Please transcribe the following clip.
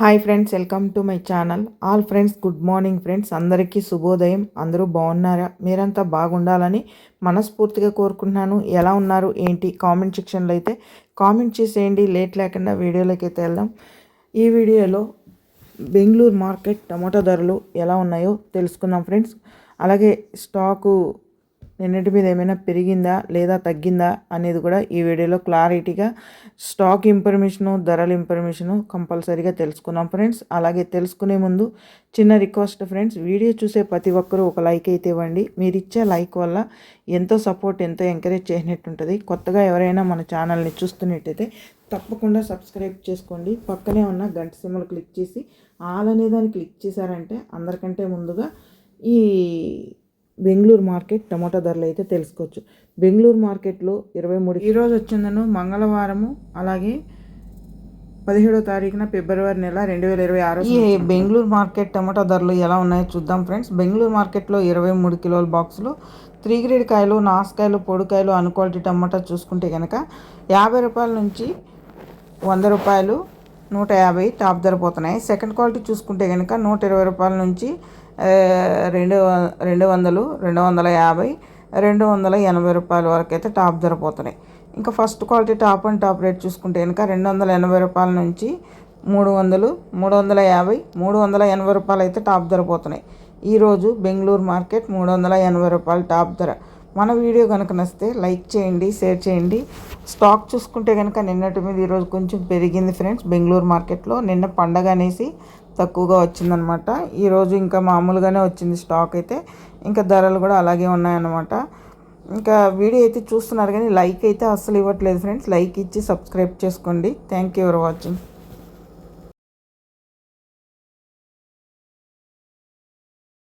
Hi friends welcome to my channel. All friends good morning friends. అందరికీ శుభోదయం. అందరూ బాగున్నారా? మీరంతా బాగుండాలని మనస్ఫూర్తిగా కోరుకుంటున్నాను. ఎలా ఉన్నారు? ఏంటి? కామెంట్ సెక్షన్లో అయితే కామెంట్ చేసేయండి. లేట్ లేకుండా వీడియోలోకి అయితే వెళ్దాం. ఈ వీడియోలో బెంగళూరు మార్కెట్ టమాటా ధరలు ఎలా ఉన్నాయో తెలుసుకుందాం ఫ్రెండ్స్. అలాగే స్టాకు నిన్నటి మీద ఏమైనా పెరిగిందా లేదా తగ్గిందా అనేది కూడా ఈ వీడియోలో క్లారిటీగా స్టాక్ ఇన్ఫర్మేషను ధరల ఇన్ఫర్మేషను కంపల్సరీగా తెలుసుకున్నాం ఫ్రెండ్స్. అలాగే తెలుసుకునే ముందు చిన్న రిక్వెస్ట్ ఫ్రెండ్స్ వీడియో చూసే ప్రతి ఒక్కరూ ఒక లైక్ అయితే ఇవ్వండి. మీరు ఇచ్చే లైక్ వల్ల ఎంతో సపోర్ట్ ఎంతో ఎంకరేజ్ చేసినట్టు ఉంటుంది కొత్తగా ఎవరైనా మన ఛానల్ని చూస్తున్నట్టయితే తప్పకుండా సబ్స్క్రైబ్ చేసుకోండి. పక్కనే ఉన్న గంట సిమ్మలు క్లిక్ చేసి ఆల్ అనే దాన్ని క్లిక్ చేశారంటే అందరికంటే ముందుగా ఈ బెంగళూరు మార్కెట్ టమాటా ధరలు అయితే తెలుసుకోవచ్చు. బెంగళూరు మార్కెట్లో ఇరవై మూడు ఈరోజు వచ్చిందను మంగళవారము అలాగే పదిహేడో తారీఖున ఫిబ్రవరి నెల రెండు వేల ఇరవై ఆరు ఈ బెంగళూరు మార్కెట్ టమాటా ధరలు ఎలా ఉన్నాయో చూద్దాం ఫ్రెండ్స్. బెంగళూరు మార్కెట్లో ఇరవై మూడు కిలోల బాక్సులు త్రీ గ్రేడ్ కాయలు నాసుకాయలు పొడికాయలు అన్ క్వాలిటీ టమాటా చూసుకుంటే కనుక యాభై రూపాయల నుంచి వంద రూపాయలు నూట యాభై టాప్ ధర పోతున్నాయి. సెకండ్ క్వాలిటీ చూసుకుంటే కనుక నూట ఇరవై రూపాయల నుంచి రెండు రెండు వందలు రెండు వందల యాభై రెండు వందల ఎనభై రూపాయల వరకు అయితే టాప్ ధర పోతున్నాయి. ఇంకా first quality top and top rate చూసుకుంటే కనుక రెండు వందల ఎనభై రూపాయల నుంచి మూడు వందలు మూడు వందల యాభై మూడు వందల ఎనభై రూపాయలు అయితే టాప్ ధర పోతున్నాయి. ఈరోజు బెంగళూరు మార్కెట్ మూడు వందల ఎనభై రూపాయలు టాప్ ధర. మన వీడియో కనుక నచ్చితే లైక్ చేయండి షేర్ చేయండి. స్టాక్ చూసుకుంటే కనుక నిన్నటి మీద ఈరోజు కొంచెం పెరిగింది ఫ్రెండ్స్. బెంగళూరు మార్కెట్లో నిన్న పండగ అనేసి తక్కువగా వచ్చిందనమాట ఈరోజు ఇంకా మామూలుగానే వచ్చింది స్టాక్ అయితే. ఇంకా ధరలు కూడా అలాగే ఉన్నాయన్నమాట. ఇంకా వీడియో అయితే చూస్తున్నారు కానీ లైక్ అయితే అస్సలు ఇవ్వట్లేదు ఫ్రెండ్స్. లైక్ ఇచ్చి సబ్స్క్రైబ్ చేసుకోండి. Thank you for watching